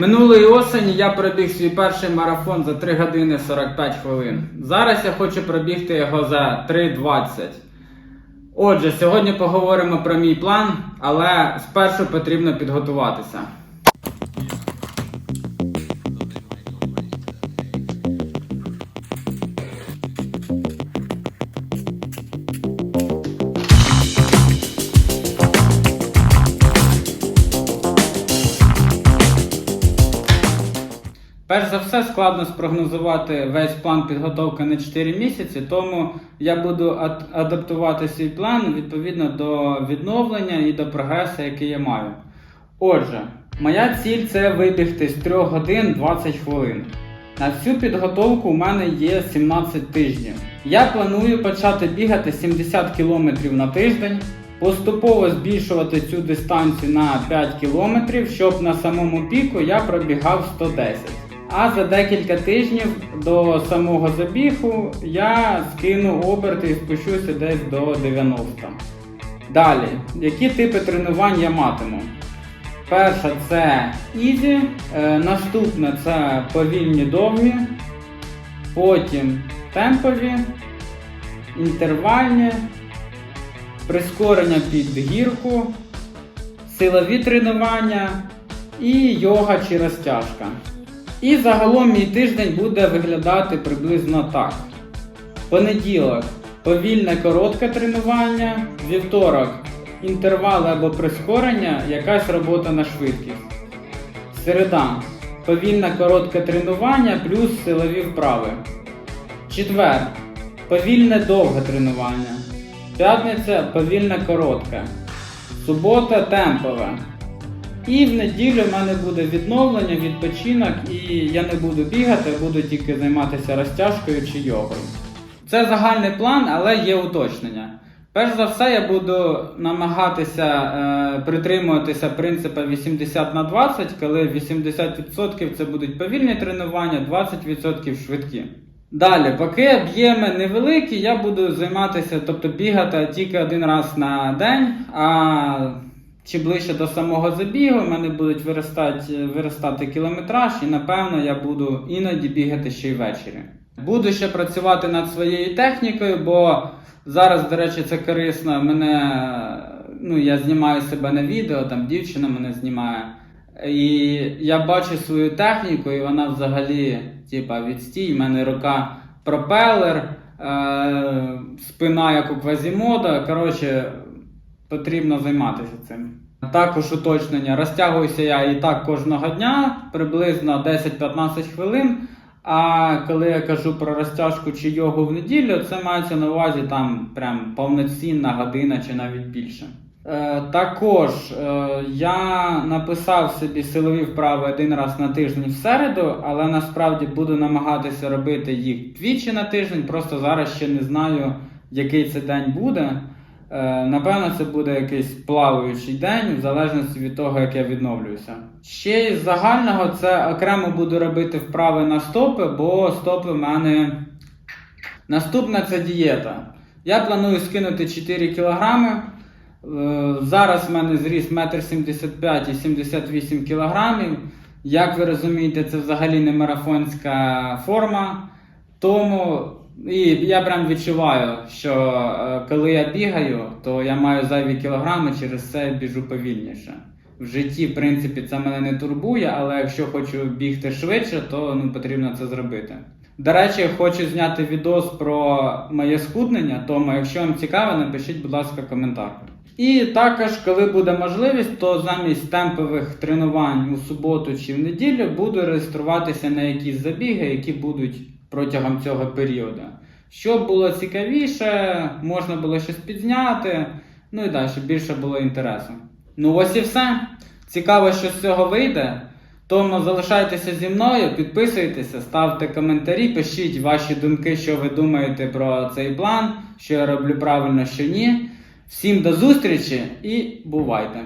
Минулої осені я пробіг свій перший марафон за 3 години 45 хвилин. Зараз я хочу пробігти його за 3.20. Отже, сьогодні поговоримо про мій план, але спершу потрібно підготуватися. Перш за все, складно спрогнозувати весь план підготовки на 4 місяці, тому я буду адаптувати свій план відповідно до відновлення і до прогресу, який я маю. Отже, моя ціль це вибігти з 3 годин 20 хвилин. На всю підготовку у мене є 17 тижнів. Я планую почати бігати 70 км на тиждень, поступово збільшувати цю дистанцію на 5 км, щоб на самому піку я пробігав 110. А за декілька тижнів до самого забігу я скину оберти і спущуся десь до 90. Далі, які типи тренувань я матиму? Перша це ізі, е, наступне це повільні довгі, потім темпові, інтервальні, прискорення під гірку, силові тренування і йога чи розтяжка. І загалом мій тиждень буде виглядати приблизно так. Понеділок повільне коротке тренування, вівторок інтервал або прискорення, якась робота на швидкість. Середа повільне коротке тренування плюс силові вправи. Четвер повільне довге тренування. П'ятниця повільне коротке. Субота темпове. І в неділю в мене буде відновлення, відпочинок, і я не буду бігати, буду тільки займатися розтяжкою чи йогою. Це загальний план, але є уточнення. Перш за все, я буду намагатися е, притримуватися принципу 80 на 20, коли 80% це будуть повільні тренування, 20% швидкі. Далі, поки об'єми невеликі, я буду займатися, тобто бігати тільки один раз на день. А чи ближче до самого забігу, в мене будуть виростати, виростати кілометраж, і напевно я буду іноді бігати ще й ввечері. Буду ще працювати над своєю технікою, бо зараз, до речі, це корисно. Мене, ну, я знімаю себе на відео, там дівчина мене знімає. І я бачу свою техніку, і вона взагалі, типа, відстій, в мене рука пропелер, е- спина як у квазімода. Коротше, потрібно займатися цим. Також уточнення. Розтягуюся я і так кожного дня, приблизно 10-15 хвилин. А коли я кажу про розтяжку чи йогу в неділю, це мається на увазі там прям повноцінна година чи навіть більше. Е, також е, я написав собі силові вправи один раз на тиждень в середу, але насправді буду намагатися робити їх двічі на тиждень. Просто зараз ще не знаю, який це день буде. Е, Напевно, це буде якийсь плаваючий день, в залежності від того, як я відновлююся. Ще із загального це окремо буду робити вправи на стопи, бо стопи в мене. Наступна це дієта. Я планую скинути 4 кілограми. Е, Зараз в мене зріс 1,75 м і 78 кілограмів. Як ви розумієте, це взагалі не марафонська форма. Тому і я прям відчуваю, що е, коли я бігаю, то я маю зайві кілограми, через це біжу повільніше. В житті, в принципі, це мене не турбує, але якщо хочу бігти швидше, то ну, потрібно це зробити. До речі, хочу зняти відос про моє схуднення, тому якщо вам цікаво, напишіть, будь ласка, коментар. І також, коли буде можливість, то замість темпових тренувань у суботу чи в неділю буду реєструватися на якісь забіги, які будуть протягом цього періоду. Щоб було цікавіше, можна було щось підзняти, ну і далі, більше було інтересу. Ну ось і все. Цікаво, що з цього вийде. Тому залишайтеся зі мною, підписуйтеся, ставте коментарі, пишіть ваші думки, що ви думаєте про цей план, що я роблю правильно, що ні. Всім до зустрічі і бувайте!